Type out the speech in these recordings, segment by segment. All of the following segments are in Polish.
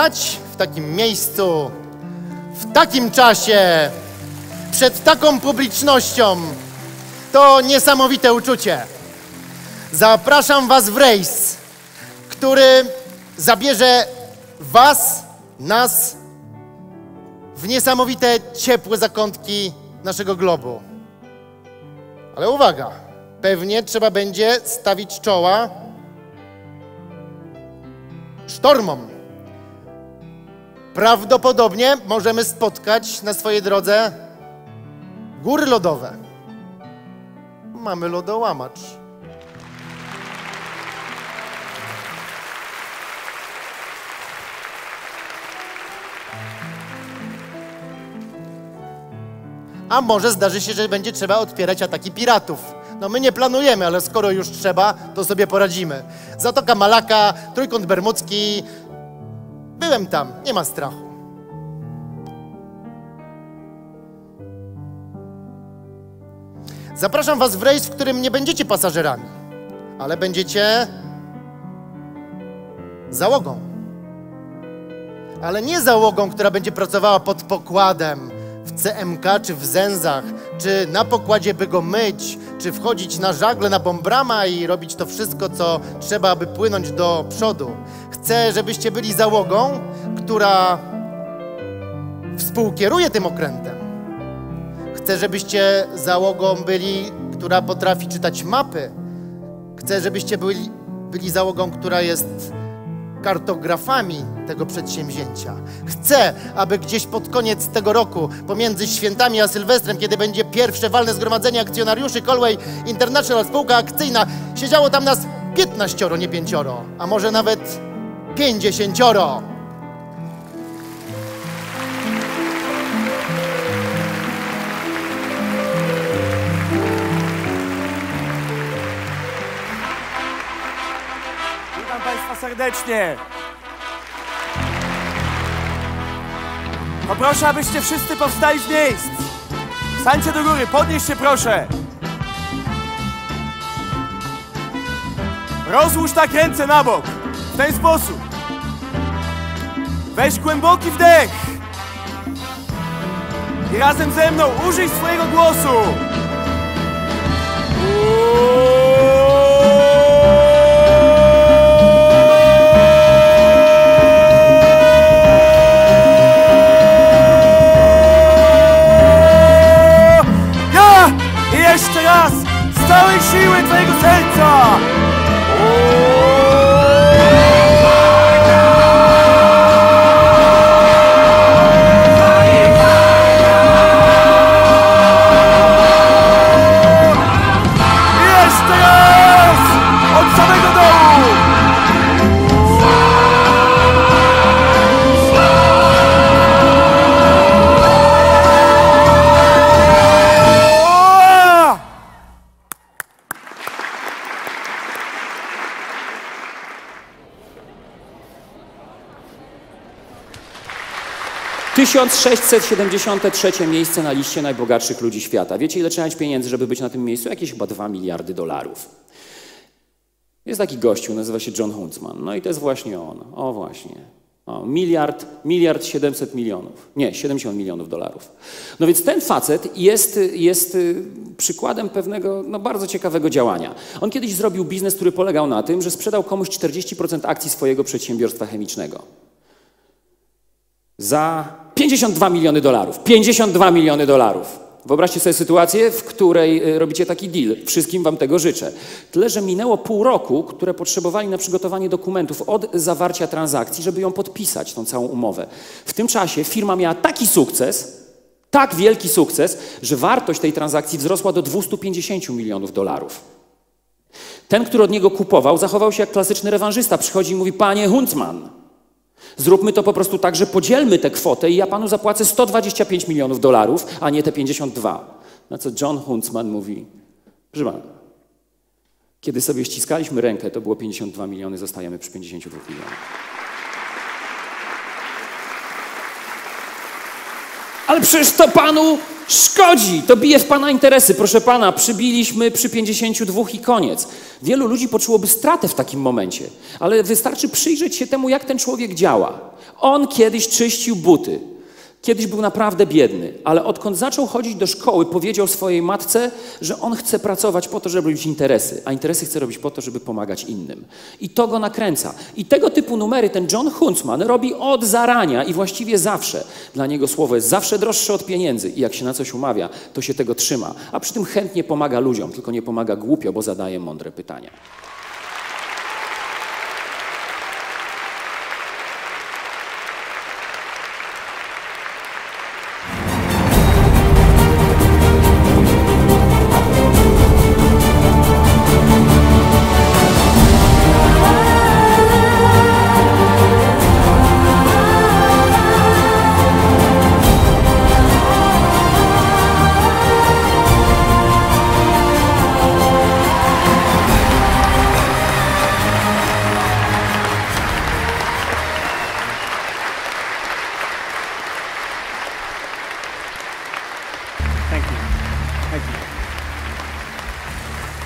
Stać w takim miejscu, w takim czasie, przed taką publicznością to niesamowite uczucie. Zapraszam Was w rejs, który zabierze Was, nas w niesamowite, ciepłe zakątki naszego globu. Ale uwaga, pewnie trzeba będzie stawić czoła sztormom. Prawdopodobnie możemy spotkać na swojej drodze góry lodowe. Mamy lodołamacz. A może zdarzy się, że będzie trzeba odpierać ataki piratów. No my nie planujemy, ale skoro już trzeba, to sobie poradzimy. Zatoka Malaka, Trójkąt Bermudzki. Byłem tam, nie ma strachu. Zapraszam Was w rejs, w którym nie będziecie pasażerami, ale będziecie załogą. Ale nie załogą, która będzie pracowała pod pokładem, w CMK, czy w zęzach, czy na pokładzie, by go myć, czy wchodzić na żagle, na bombrama i robić to wszystko, co trzeba, aby płynąć do przodu. Chcę, żebyście byli załogą, która współkieruje tym okrętem. Chcę, żebyście załogą byli, która potrafi czytać mapy. Chcę, żebyście byli, byli załogą, która jest kartografami tego przedsięwzięcia. Chcę, aby gdzieś pod koniec tego roku, pomiędzy świętami a Sylwestrem, kiedy będzie pierwsze walne zgromadzenie akcjonariuszy Colway International spółka akcyjna, siedziało tam nas 15, nie pięcioro, a może nawet 50. Witam Państwa serdecznie. Poproszę, abyście wszyscy powstali z miejsc. Stańcie do góry, podnieś się proszę. Rozłóż tak ręce na bok. W ten sposób. Weź głęboki wdech. I razem ze mną użyj swojego głosu. Ja! Całej siły Twojego serca! 1673 miejsce na liście najbogatszych ludzi świata. Wiecie, ile trzeba mieć pieniędzy, żeby być na tym miejscu? Jakieś chyba 2 miliardy dolarów. Jest taki gościu, nazywa się John Huntsman. No i to jest właśnie on. O właśnie. O, miliard, miliard 700 milionów. Nie, 70 milionów dolarów. No więc ten facet jest, jest y, przykładem pewnego no, bardzo ciekawego działania. On kiedyś zrobił biznes, który polegał na tym, że sprzedał komuś 40% akcji swojego przedsiębiorstwa chemicznego. Za 52 miliony dolarów. 52 miliony dolarów. Wyobraźcie sobie sytuację, w której y, robicie taki deal. Wszystkim wam tego życzę. Tyle, że minęło pół roku, które potrzebowali na przygotowanie dokumentów od zawarcia transakcji, żeby ją podpisać, tą całą umowę. W tym czasie firma miała taki sukces, tak wielki sukces, że wartość tej transakcji wzrosła do 250 milionów dolarów. Ten, który od niego kupował, zachował się jak klasyczny rewanżysta. Przychodzi i mówi, panie Huntsman, Zróbmy to po prostu tak, że podzielmy tę kwotę i ja panu zapłacę 125 milionów dolarów, a nie te 52. Na co John Huntsman mówi, proszę pana, kiedy sobie ściskaliśmy rękę, to było 52 miliony, zostajemy przy 52 milionach. Ale przecież to panu Szkodzi! To bije w pana interesy. Proszę pana, przybiliśmy przy 52 i koniec. Wielu ludzi poczułoby stratę w takim momencie, ale wystarczy przyjrzeć się temu, jak ten człowiek działa. On kiedyś czyścił buty. Kiedyś był naprawdę biedny, ale odkąd zaczął chodzić do szkoły, powiedział swojej matce, że on chce pracować po to, żeby robić interesy, a interesy chce robić po to, żeby pomagać innym. I to go nakręca. I tego typu numery ten John Huntsman robi od zarania i właściwie zawsze. Dla niego słowo jest zawsze droższe od pieniędzy i jak się na coś umawia, to się tego trzyma. A przy tym chętnie pomaga ludziom, tylko nie pomaga głupio, bo zadaje mądre pytania.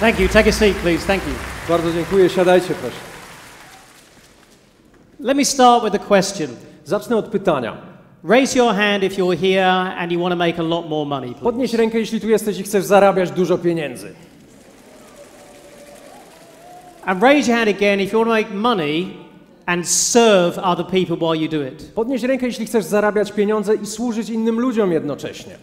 Thank you. Take a seat, please. Thank you. Bardzo dziękuję, siadajcie proszę. Let me start with a question. Zacznę od pytania. Raise your hand if you're here and you want to make a lot more money, please. Podnieś rękę, jeśli tu jesteś i chcesz zarabiać dużo pieniędzy. And raise your hand again if you want to make money and serve other people while you do it. Podnieś rękę, jeśli chcesz zarabiać pieniądze i służyć innym ludziom jednocześnie.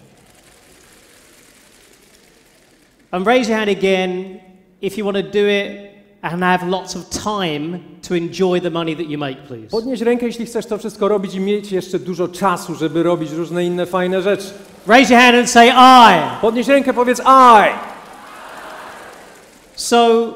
And raise your hand again if you want to do it and have lots of time to enjoy the money that you make, please. Podnieś rękę, jeśli chcesz to wszystko robić i mieć jeszcze dużo czasu, żeby robić różne inne fajne rzeczy. Raise your hand and say I. Podnieś rękę, powiedz I. So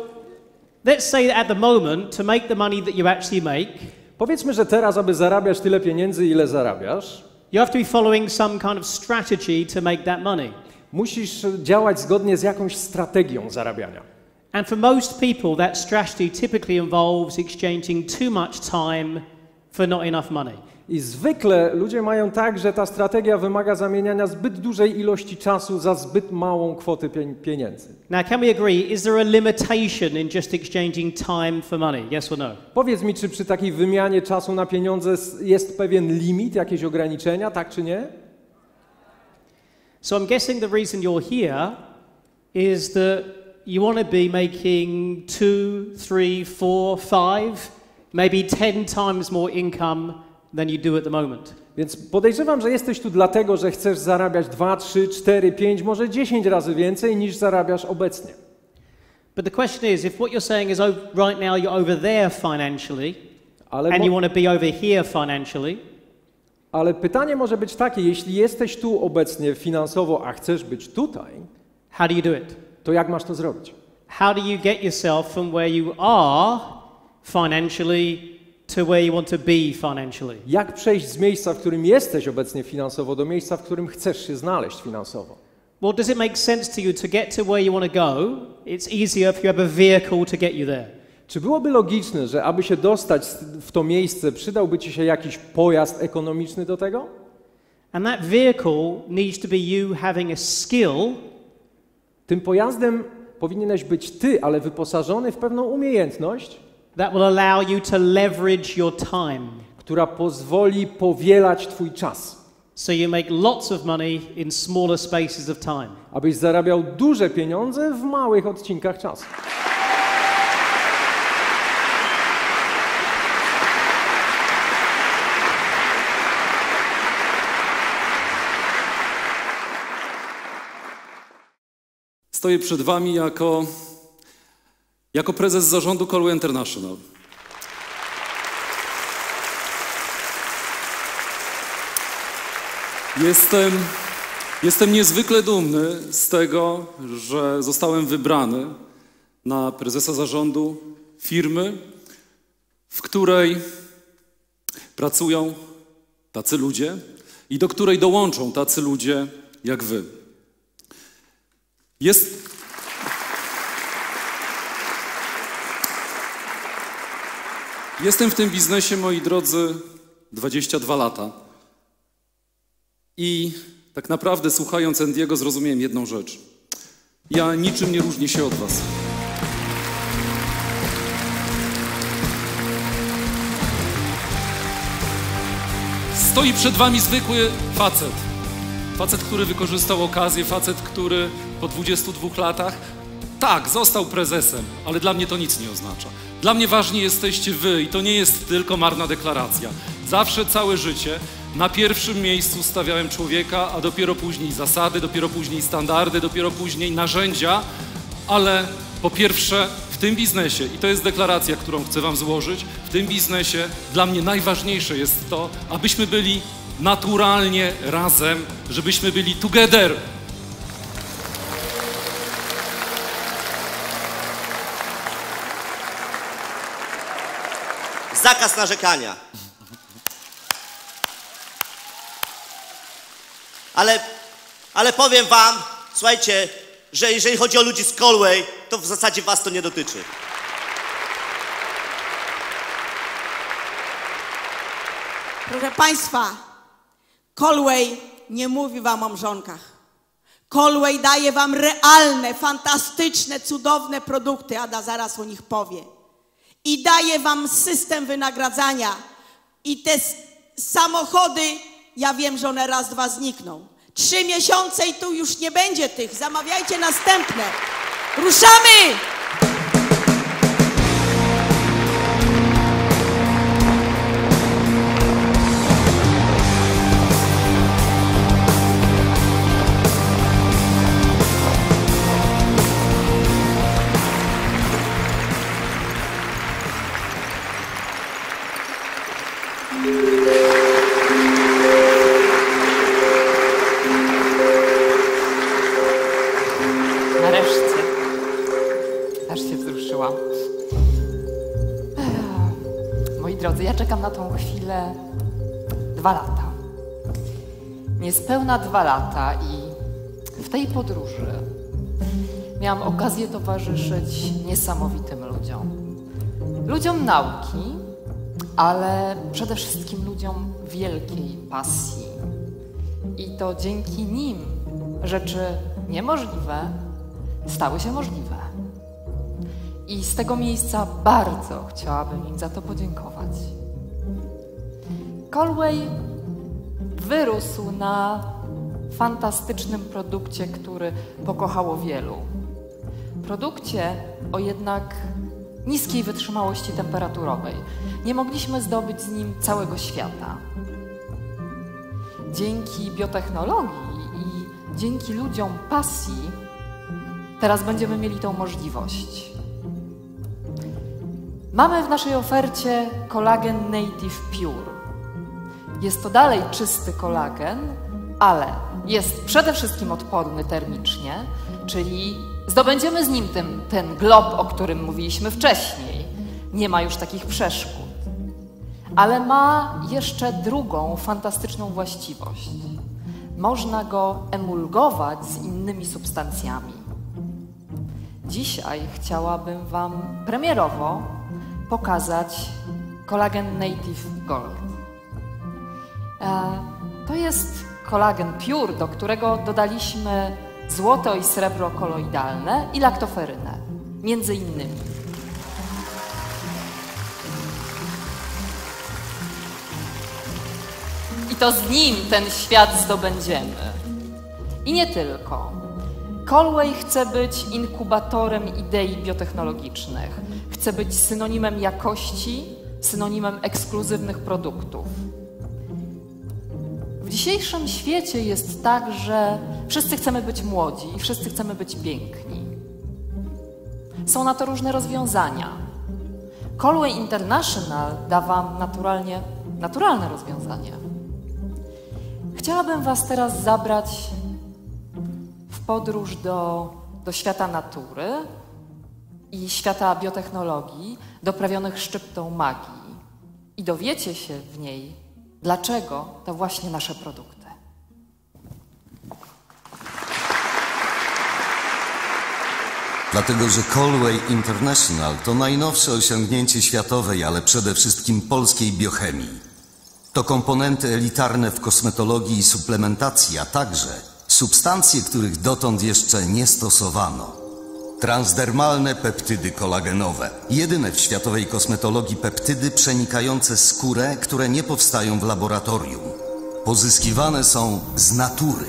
let's say that at the moment, to make the money that you actually make, Powiedzmy, że teraz, aby zarabiać tyle pieniędzy, ile zarabiasz, you have to be following some kind of strategy to make that money. Musisz działać zgodnie z jakąś strategią zarabiania. And for most people, that strategy typically involves exchanging too much time for not enough money. I zwykle ludzie mają tak, że ta strategia wymaga zamieniania zbyt dużej ilości czasu za zbyt małą kwotę pien- pieniędzy. Now, can we agree? Is there a limitation in just exchanging time for money? Yes or no? Powiedz mi, czy przy takiej wymianie czasu na pieniądze jest pewien limit, jakieś ograniczenia, tak czy nie? So I'm guessing the reason you're here is that you want to be making two, three, four, five, maybe ten times more income than you do at the moment. Więc podejrzewam, że jesteś tu dlatego, że chcesz zarabiać 2, 3, 4, 5, może 10 razy więcej niż zarabiasz obecnie. But the question is, if what you're saying is oh, right now you're over there financially, Ale, and you want to be over here financially, ale pytanie może być takie, jeśli jesteś tu obecnie finansowo, a chcesz być tutaj, how do you do it? to jak masz to zrobić? How do you get yourself from where you are financially to where you want to be financially? Jak przejść z miejsca, w którym jesteś obecnie finansowo, do miejsca, w którym chcesz się znaleźć finansowo? Well, does it make sense to you to get to where you want to go? It's easier if you have a vehicle to get you there. Czy byłoby logiczne, że aby się dostać w to miejsce, przydałby ci się jakiś pojazd ekonomiczny do tego? And that vehicle needs to be you having a skill Tym pojazdem powinieneś być ty, ale wyposażony w pewną umiejętność, that will allow you to leverage your time. która pozwoli powielać twój czas, So you make lots of money in smaller spaces of time. abyś zarabiał duże pieniądze w małych odcinkach czasu. Stoję przed Wami jako, jako prezes zarządu Colu International. Jestem, jestem niezwykle dumny z tego, że zostałem wybrany na prezesa zarządu firmy, w której pracują tacy ludzie i do której dołączą tacy ludzie jak Wy. Jest. Jestem w tym biznesie, moi drodzy, 22 lata. I Tak naprawdę, słuchając Andiego, zrozumiałem jedną rzecz. Ja niczym nie różnię się od Was. Stoi przed Wami zwykły facet. Facet, który wykorzystał okazję, facet, który po 22 latach, tak, został prezesem, ale dla mnie to nic nie oznacza. Dla mnie ważni jesteście Wy i to nie jest tylko marna deklaracja. Zawsze całe życie na pierwszym miejscu stawiałem człowieka, a dopiero później zasady, dopiero później standardy, dopiero później narzędzia, ale po pierwsze w tym biznesie, i to jest deklaracja, którą chcę Wam złożyć, w tym biznesie dla mnie najważniejsze jest to, abyśmy byli naturalnie razem, żebyśmy byli together. Zakaz narzekania. Ale, ale powiem wam, słuchajcie, że jeżeli chodzi o ludzi z Colway, to w zasadzie was to nie dotyczy. Proszę Państwa, Colway nie mówi Wam o mrzonkach. Colway daje Wam realne, fantastyczne, cudowne produkty, Ada zaraz o nich powie. I daje Wam system wynagradzania. I te samochody, ja wiem, że one raz, dwa znikną. Trzy miesiące i tu już nie będzie tych. Zamawiajcie następne. Ruszamy! Czekam na tą chwilę dwa lata. Niespełna dwa lata i w tej podróży miałam okazję towarzyszyć niesamowitym ludziom. Ludziom nauki, ale przede wszystkim ludziom wielkiej pasji. I to dzięki nim rzeczy niemożliwe stały się możliwe. I z tego miejsca bardzo chciałabym im za to podziękować. Colway wyrósł na fantastycznym produkcie, który pokochało wielu. Produkcie o jednak niskiej wytrzymałości temperaturowej. Nie mogliśmy zdobyć z nim całego świata. Dzięki biotechnologii i dzięki ludziom pasji teraz będziemy mieli tą możliwość. Mamy w naszej ofercie kolagen Native Pure. Jest to dalej czysty kolagen, ale jest przede wszystkim odporny termicznie, czyli zdobędziemy z nim ten, ten glob, o którym mówiliśmy wcześniej. Nie ma już takich przeszkód. Ale ma jeszcze drugą fantastyczną właściwość. Można go emulgować z innymi substancjami. Dzisiaj chciałabym Wam premierowo pokazać kolagen Native Gold. E, to jest kolagen Pure, do którego dodaliśmy złoto i srebro koloidalne i laktoferynę, między innymi. I to z nim ten świat zdobędziemy. I nie tylko. Colway chce być inkubatorem idei biotechnologicznych. Chce być synonimem jakości, synonimem ekskluzywnych produktów. Dzisiejszym świecie jest tak, że wszyscy chcemy być młodzi i wszyscy chcemy być piękni. Są na to różne rozwiązania. Colway International da Wam naturalnie, naturalne rozwiązanie. Chciałabym Was teraz zabrać w podróż do, do świata natury i świata biotechnologii, doprawionych szczyptą magii. I dowiecie się w niej, dlaczego to właśnie nasze produkty. Dlatego, że Colway International to najnowsze osiągnięcie światowej, ale przede wszystkim polskiej biochemii. To komponenty elitarne w kosmetologii i suplementacji, a także substancje, których dotąd jeszcze nie stosowano. Transdermalne peptydy kolagenowe. Jedyne w światowej kosmetologii peptydy przenikające skórę, które nie powstają w laboratorium. Pozyskiwane są z natury.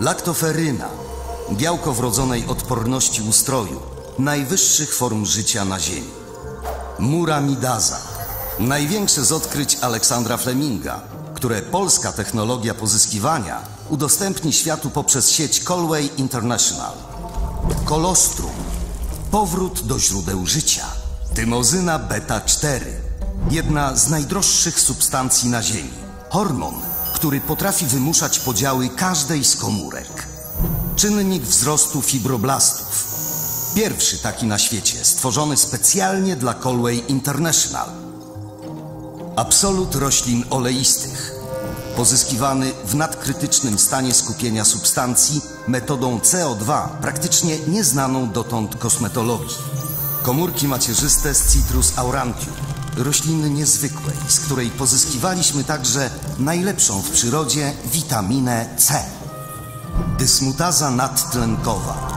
Laktoferyna, białko wrodzonej odporności ustroju, najwyższych form życia na Ziemi. Muramidaza, największe z odkryć Aleksandra Fleminga, które polska technologia pozyskiwania udostępni światu poprzez sieć Colway International. Kolostrum, powrót do źródeł życia. Tymozyna beta-4, jedna z najdroższych substancji na Ziemi. Hormon, który potrafi wymuszać podziały każdej z komórek. Czynnik wzrostu fibroblastów. Pierwszy taki na świecie, stworzony specjalnie dla Colway International. Absolut roślin oleistych. Pozyskiwany w nadkrytycznym stanie skupienia substancji metodą CO2, praktycznie nieznaną dotąd kosmetologii. Komórki macierzyste z Citrus aurantium, rośliny niezwykłej, z której pozyskiwaliśmy także najlepszą w przyrodzie witaminę C. Dysmutaza nadtlenkowa.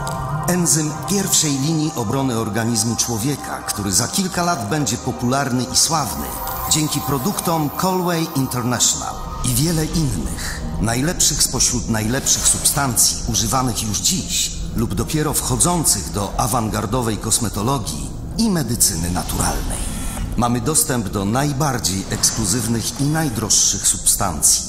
Enzym pierwszej linii obrony organizmu człowieka, który za kilka lat będzie popularny i sławny dzięki produktom Colway International i wiele innych, najlepszych spośród najlepszych substancji używanych już dziś lub dopiero wchodzących do awangardowej kosmetologii i medycyny naturalnej. Mamy dostęp do najbardziej ekskluzywnych i najdroższych substancji,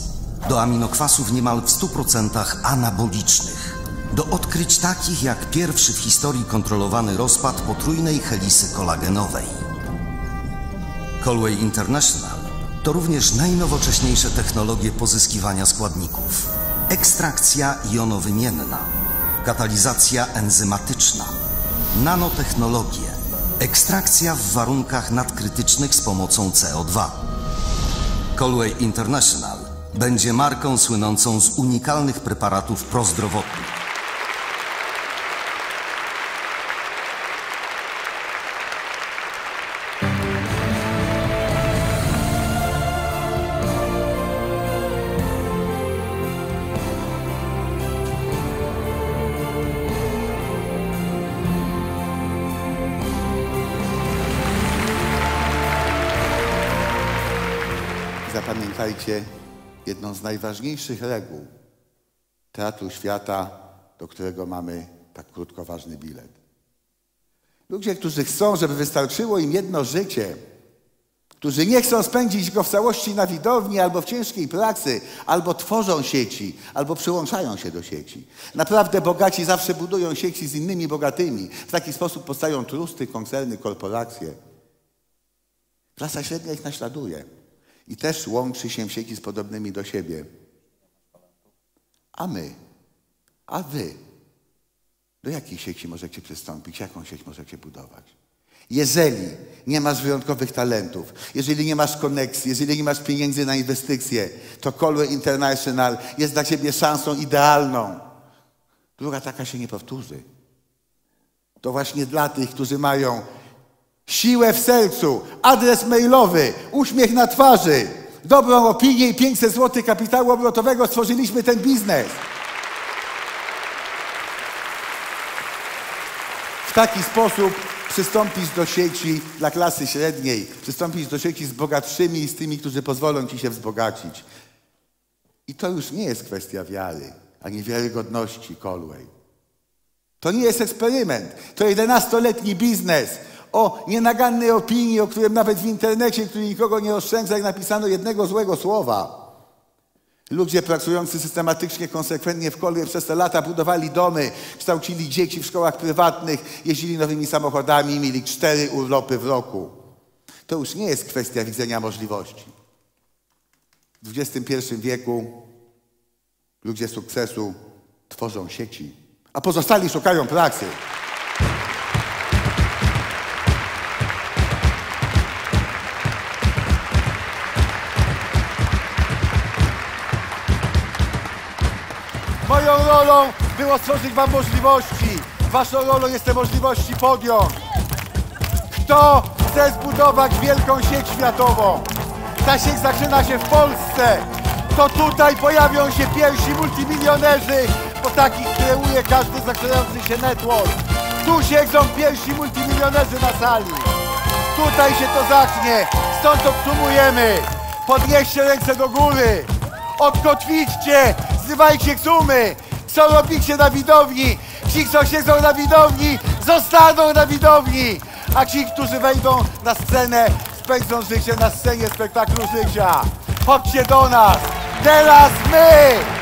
do aminokwasów niemal w 100% anabolicznych, do odkryć takich jak pierwszy w historii kontrolowany rozpad potrójnej helisy kolagenowej. Colway International to również najnowocześniejsze technologie pozyskiwania składników. Ekstrakcja jonowymienna, katalizacja enzymatyczna, nanotechnologie, ekstrakcja w warunkach nadkrytycznych z pomocą CO2. Colway International będzie marką słynącą z unikalnych preparatów prozdrowotnych. Zapamiętajcie jedną z najważniejszych reguł Teatru Świata, do którego mamy tak krótko ważny bilet. Ludzie, którzy chcą, żeby wystarczyło im jedno życie, którzy nie chcą spędzić go w całości na widowni albo w ciężkiej pracy, albo tworzą sieci, albo przyłączają się do sieci. Naprawdę bogaci zawsze budują sieci z innymi bogatymi. W taki sposób powstają trusty, koncerny, korporacje. Klasa średnia ich naśladuje i też łączy się w sieci z podobnymi do siebie. A my, a wy, do jakiej sieci możecie przystąpić? Jaką sieć możecie budować? Jeżeli nie masz wyjątkowych talentów, jeżeli nie masz koneksji, jeżeli nie masz pieniędzy na inwestycje, to Colway International jest dla ciebie szansą idealną. Druga taka się nie powtórzy. To właśnie dla tych, którzy mają siłę w sercu, adres mailowy, uśmiech na twarzy, dobrą opinię i 500 zł kapitału obrotowego stworzyliśmy ten biznes. W taki sposób przystąpić do sieci dla klasy średniej, przystąpić do sieci z bogatszymi i z tymi, którzy pozwolą ci się wzbogacić. I to już nie jest kwestia wiary, ani wiarygodności Colway. To nie jest eksperyment, to 11-letni biznes o nienagannej opinii, o którym nawet w internecie, który nikogo nie oszczędza, jak napisano jednego złego słowa. Ludzie pracujący systematycznie, konsekwentnie w kolei przez te lata budowali domy, kształcili dzieci w szkołach prywatnych, jeździli nowymi samochodami, mieli cztery urlopy w roku. To już nie jest kwestia widzenia możliwości. W XXI wieku ludzie sukcesu tworzą sieci, a pozostali szukają pracy. Rolą było stworzyć Wam możliwości. Waszą rolą jest te możliwości podjąć. Kto chce zbudować wielką sieć światową? Stasiek zaczyna się w Polsce. To tutaj pojawią się pierwsi multimilionerzy, bo takich kreuje każdy zaczynający się network. Tu siedzą pierwsi multimilionerzy na sali. Tutaj się to zacznie. Stąd odsumujemy. Podnieście ręce do góry. Odkotwiczcie. Zrywajcie sumy. Co robicie na widowni? Ci, co siedzą na widowni, zostaną na widowni. A ci, którzy wejdą na scenę, spędzą życie na scenie spektaklu życia. Chodźcie do nas. Teraz my!